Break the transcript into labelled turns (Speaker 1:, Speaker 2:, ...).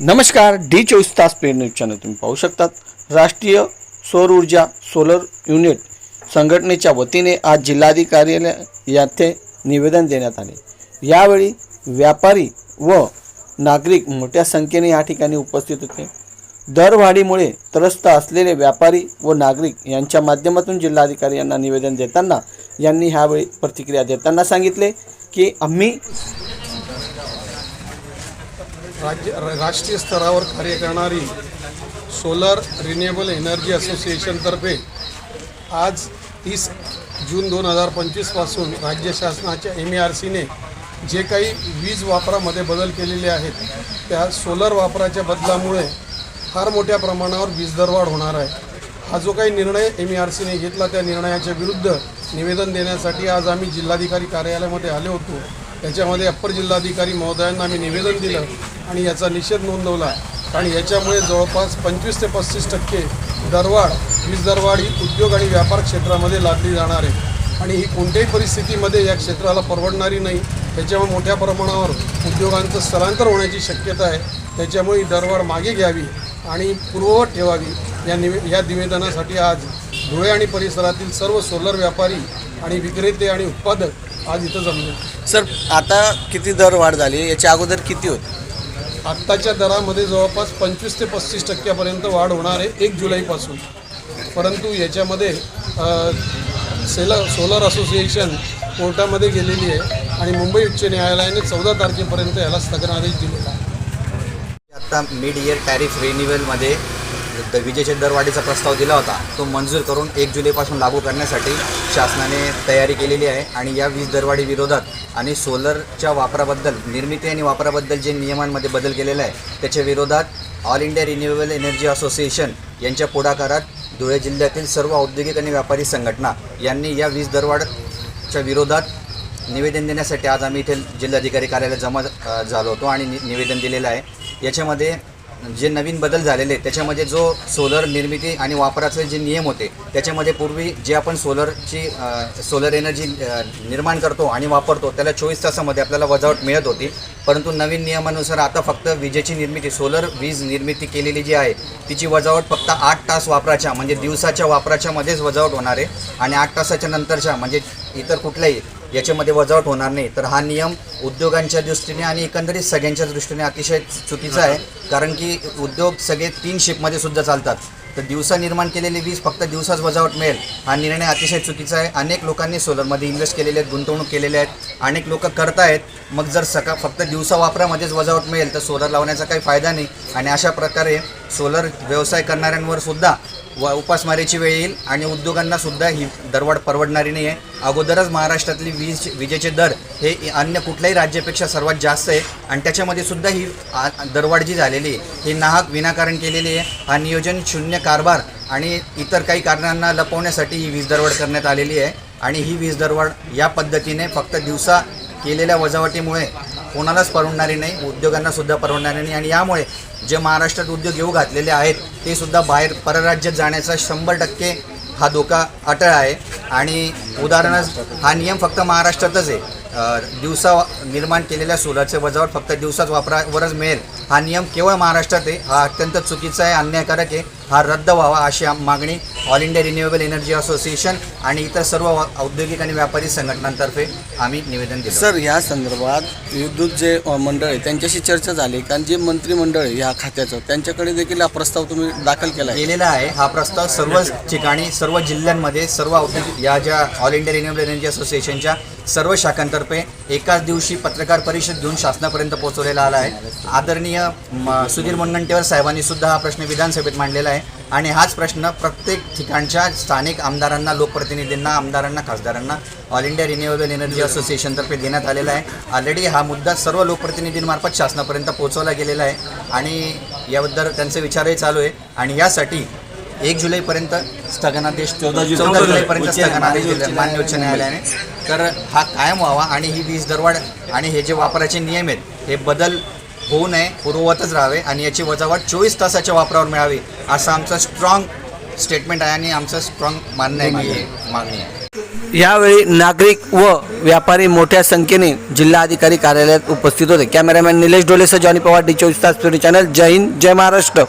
Speaker 1: नमस्कार डी चोवीस तास पेड न्यूज चॅनल तुम्ही पाहू शकतात. राष्ट्रीय सौर ऊर्जा सोलर युनिट संघटनेच्या वतीने आज जिल्हाधिकार्यालय याथे निवेदन देण्यात आले. यावेळी व्यापारी व नागरिक मोठ्या संख्येने या ठिकाणी उपस्थित होते. दरवाढीमुळे त्रस्त असलेले व्यापारी व नागरिक यांच्या माध्यमातून जिल्हाधिकारी यांना निवेदन देताना यांनी ह्यावेळी प्रतिक्रिया देताना सांगितले की आम्ही
Speaker 2: राज्य र- राष्ट्रीय स्तरावर कार्य करणारी सोलर रिन्युएबल एनर्जी असोसिएशनतर्फे आज तीस जून दोन हजार पंचवीसपासून राज्य शासनाच्या एम ए आर सीने जे काही वीज वापरामध्ये बदल केलेले आहेत त्या सोलर वापराच्या बदलामुळे फार मोठ्या प्रमाणावर वीज दरवाढ होणार आहे. हा जो काही निर्णय एम ई आर सीने घेतला त्या निर्णयाच्या विरुद्ध निवेदन देण्यासाठी आज आम्ही जिल्हाधिकारी कार्यालयामध्ये आले होतो. त्याच्यामध्ये अप्पर जिल्हाधिकारी महोदयांना आम्ही निवेदन दिलं. आणि याचा निषेध नोंदवला. कारण याच्यामुळे जवळपास पंचवीस ते पस्तीस टक्के दरवाढ वीज दरवाढ ही उद्योग आणि व्यापार क्षेत्रामध्ये लादली जाणार आहे. आणि ही कोणत्याही परिस्थितीमध्ये या क्षेत्राला परवडणारी नाही. त्याच्यामुळे मोठ्या प्रमाणावर उद्योगांचं स्थलांतर होण्याची शक्यता आहे. त्याच्यामुळे ही दरवाढ मागे घ्यावी आणि पूर्ववत ठेवावी या निवे या निवेदनासाठी आज धुळे आणि परिसरातील सर्व सोलर व्यापारी आणि विक्रेते आणि उत्पादक आज इथं जमले.
Speaker 1: सर आता किती दर वाढ झाली? याच्या अगोदर किती होती?
Speaker 2: आत्ताच्या दरामध्ये जवळपास पंचवीस ते पस्तीस टक्क्यापर्यंत वाढ होणार आहे एक जुलैपासून. परंतु याच्यामध्ये अ, सेल सोलर असोसिएशन कोर्टामध्ये गेलेली आहे आणि मुंबई उच्च न्यायालयाने चौदा तारखेपर्यंत याला स्थगनादेश दिलेला आहे.
Speaker 3: आता मिड इयर टॅरिफ रिन्युअलमध्ये द- विजेच्या दरवाढीचा प्रस्ताव दिला होता. तो मंजूर करून एक जुलैपासून लागू करण्यासाठी शासनाने तयारी केलेली आहे आणि या वीज दरवाढी विरोधात आणि सोलरच्या वापराबद्दल निर्मिती आणि वापराबद्दल जे नियमांमध्ये बदल केलेला आहे त्याच्या विरोधात All India Renewable Energy Association यांच्या पुढाकारात धुळे जिल्ह्यातील सर्व औद्योगिक आणि व्यापारी संघटना यांनी या वीज दरवाढच्या विरोधात निवेदन देण्यासाठी आज आम्ही इथे जिल्हाधिकारी कार्यालयात जमा झालो होतो आणि नि निवेदन दिलेलं आहे. याच्यामध्ये जे नवीन बदल झालेले आहेत, त्याच्यामध्ये जो सोलर निर्मिती आणि वापराचे जे नियम होते त्याच्यामध्ये पूर्वी जे आपण सोलरची सोलर एनर्जी निर्माण करतो आणि वापरतो त्याला चोवीस तासामध्ये आपल्याला वजावट मिळत होती. परंतु नवीन नियमानुसार आता फक्त विजेची निर्मिती सोलर वीज निर्मिती केलेली जी आहे तिची वजावट फक्त आठ तास वापराच्या म्हणजे दिवसाच्या वापराच्यामध्येच वजावट होणार आहे आणि आठ तासाच्या नंतरच्या म्हणजे इतर कुठल्याही याच्यामध्ये वजावट होणार नाही. तर हा नियम उद्योगांच्या दृष्टीने आणि एकंदरीत सगळ्यांच्या दृष्टीने अतिशय चुकीचा आहे. कारण की उद्योग सगळे तीन शिफ्टमध्ये सुद्धा चालतात. तर दिवसा निर्माण केलेली वीज फक्त दिवसाच वजावट मिळेल. हा निर्णय अतिशय चुकीचा आहे. अनेक लोकांनी सोलरमध्ये इन्व्हेस्ट केलेले आहेत गुंतवणूक केलेल्या आहेत. अनेक लोक करतायत. मग जर सका फक्त दिवसा वापरामध्येच वजावट मिळेल तर सोलर लावण्याचा काही फायदा नाही. आणि अशा प्रकारे सोलर व्यवसाय करणाऱ्यांवर सुद्धा व उपासमारीची वेळ येईल आणि उद्योगांना सुद्धा ही दरवाढ परवडणारी नाही आहे अगोदरच महाराष्ट्रातली वीज विजेचे दर हे अन्य कुठल्याही राज्यापेक्षा सर्वात जास्त आहे आणि त्याच्यामध्ये सुद्धा ही दरवाढ जी झालेली आहे ही नाहक विनाकारण केलेली आहे. हा नियोजन शून्य कारभार आणि इतर काही कारणांना लपवण्यासाठी ही वीज दरवाढ करण्यात आलेली आहे. आणि ही वीज दरवाढ या पद्धतीने फक्त दिवसा केलेल्या वजावटीमुळे कोणालाच परवडणारी नाही उद्योगांनासुद्धा परवडणारी नाही आणि यामुळे जे महाराष्ट्रात उद्योग येऊ घातलेले आहेत ते सुद्धा बाहेर परराज्यात जाण्याचा शंभर टक्के हा धोका अटळ आहे. आणि उदाहरणार्थ हा नियम फक्त महाराष्ट्रातच आहे. दिवसा निर्माण केलेल्या सोलरचे वजावट फक्त दिवसाच वापरावरच मिळेल. हा नियम केवळ महाराष्ट्रात आहे हा अत्यंत चुकीचा आहे अन्यायकारक आहे. हा रद्द व्हावा अशी मागणी All India Renewable Energy Association आणि इतर सर्व औद्योगिक आणि व्यापारी संघटनांतर्फे आम्ही निवेदन दिलं.
Speaker 1: सर या संदर्भात विद्युत जे मंडळ आहे त्यांच्याशी चर्चा झाली कारण जे मंत्रिमंडळ आहे या खात्याचं त्यांच्याकडे देखील हा प्रस्ताव तुम्ही दाखल केला
Speaker 3: केलेला आहे. हा प्रस्ताव सर्व ठिकाणी सर्व जिल्ह्यांमध्ये सर्व औद्योगिक या ज्या ऑल इंडिया रिन्युएबल एनर्जी असोसिएशनच्या सर्व शाखांतर्फे एकाच दिवशी पत्रकार परिषद घेऊन शासनापर्यंत पोहोचवलेला आला आहे. आदरणीय सुधीर मुनगंटीवार साहेबांनी सुद्धा हा प्रश्न विधानसभेत मांडलेला आहे. आणि हाच प्रश्न प्रत्येक ठिकाणच्या स्थानिक आमदारांना लोकप्रतिनिधींना आमदारांना खासदारांना ऑल इंडिया रिन्युएबल एनर्जी असोसिएशनतर्फे देण्यात आलेला आहे. ऑलरेडी हा मुद्दा सर्व लोकप्रतिनिधींमार्फत शासनापर्यंत पोहोचवला गेलेला आहे आणि याबद्दल त्यांचे विचारही चालू आहे. आणि यासाठी एक जुलैपर्यंत स्थगनादेश चौदा चौदा जुलैपर्यंत स्थगनादेश दिले मान्य उच्च न्यायालयाने. तर हा कायम व्हावा आणि ही वीज दरवाढ आणि हे जे वापराचे नियम आहेत हे बदल होऊ नये पूर्ववतच राहावे आणि याची वजावट चोवीस तासाच्या वापरावर मिळावी असं आमचं स्ट्रॉंग स्टेटमेंट आहे आणि आमचं स्ट्रॉंग मान्य आहे मागणी आहे.
Speaker 1: यावेळी नागरिक व व्यापारी मोठ्या संख्येने जिल्हाधिकारी कार्यालयात उपस्थित होते. कॅमेरामॅन निलेश डोलेसह जॉनी पवार डी चोवीस तास चॅनल जय हिंद जय महाराष्ट्र.